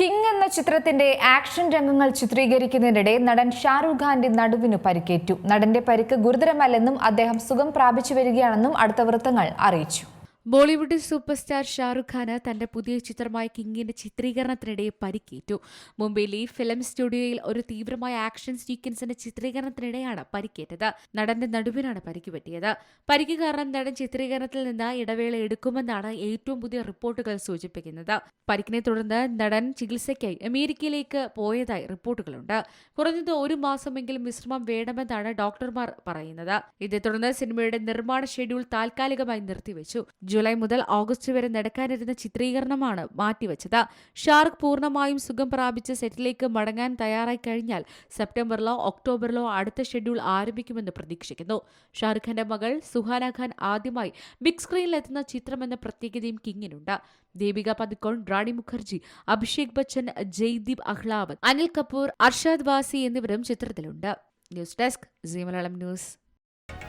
King എന്ന ചിത്രത്തിന്റെ action രംഗങ്ങൾ ചിത്രീകരിക്കുന്നതിനിടെ നടൻ ഷാരൂഖ് ഖാന്റെ നടുവിന് പരിക്കേറ്റു. നടന്റെ പരിക്ക് ഗുരുതരമല്ലെന്നും അദ്ദേഹം സുഖം പ്രാപിച്ചു വരികയാണെന്നും അടുത്ത വൃത്തങ്ങൾ അറിയിച്ചു. ബോളിവുഡ് സൂപ്പർ സ്റ്റാർ ഷാറുഖ് ഖാന് തന്റെ പുതിയ ചിത്രമായ കിങ്ങിന്റെ ചിത്രീകരണത്തിനിടെ പരിക്കേറ്റു. മുംബൈയിലെ ഫിലിം സ്റ്റുഡിയോയിൽ ഒരു തീവ്രമായ ആക്ഷൻ സീക്വൻസിന്റെ ചിത്രീകരണത്തിനിടെയാണ് പരിക്കേറ്റത്. നടന്റെ നടുവിനാണ് പരിക്ക് പറ്റിയത്. പരിക്ക് കാരണം നടൻ ചിത്രീകരണത്തിൽ നിന്ന് ഇടവേള എടുക്കുമെന്നാണ് ഏറ്റവും പുതിയ റിപ്പോർട്ടുകൾ സൂചിപ്പിക്കുന്നത്. പരിക്കിനെ തുടർന്ന് നടൻ ചികിത്സയ്ക്കായി അമേരിക്കയിലേക്ക് പോയതായി റിപ്പോർട്ടുകളുണ്ട്. കുറഞ്ഞത് ഒരു മാസമെങ്കിലും വിശ്രമം വേണമെന്നാണ് ഡോക്ടർമാർ പറയുന്നത്. ഇതേ തുടർന്ന് സിനിമയുടെ നിർമ്മാണ ഷെഡ്യൂൾ താൽക്കാലികമായി നിർത്തിവെച്ചു. ജൂലൈ മുതൽ ഓഗസ്റ്റ് വരെ നടക്കാനിരുന്ന ചിത്രീകരണമാണ് മാറ്റിവെച്ചത്. ഷാർക്ക് പൂർണമായും സുഖം പ്രാപിച്ച് സെറ്റിലേക്ക് മടങ്ങാൻ തയ്യാറായി കഴിഞ്ഞാൽ സെപ്റ്റംബറിലോ ഒക്ടോബറിലോ അടുത്ത ഷെഡ്യൂൾ ആരംഭിക്കുമെന്ന് പ്രതീക്ഷിക്കുന്നു. ഷാറുഖ് ഖാന്റെ മകൾ സുഹാന ഖാൻ ആദ്യമായി ബിഗ് സ്ക്രീനിൽ സ്ക്രീനിലെത്തുന്ന ചിത്രമെന്ന പ്രത്യേകതയും കിങ്ങിനുണ്ട്. ദീപിക പതുക്കോൺ റാണി മുഖർജി അഭിഷേക് ബച്ചൻ ജയ്ദീപ് അഹ്ലാവത് അനിൽ കപൂർ അർഷാദ് വാസി എന്നിവരും ചിത്രത്തിലുണ്ട്. News desk Zee Malayalam news.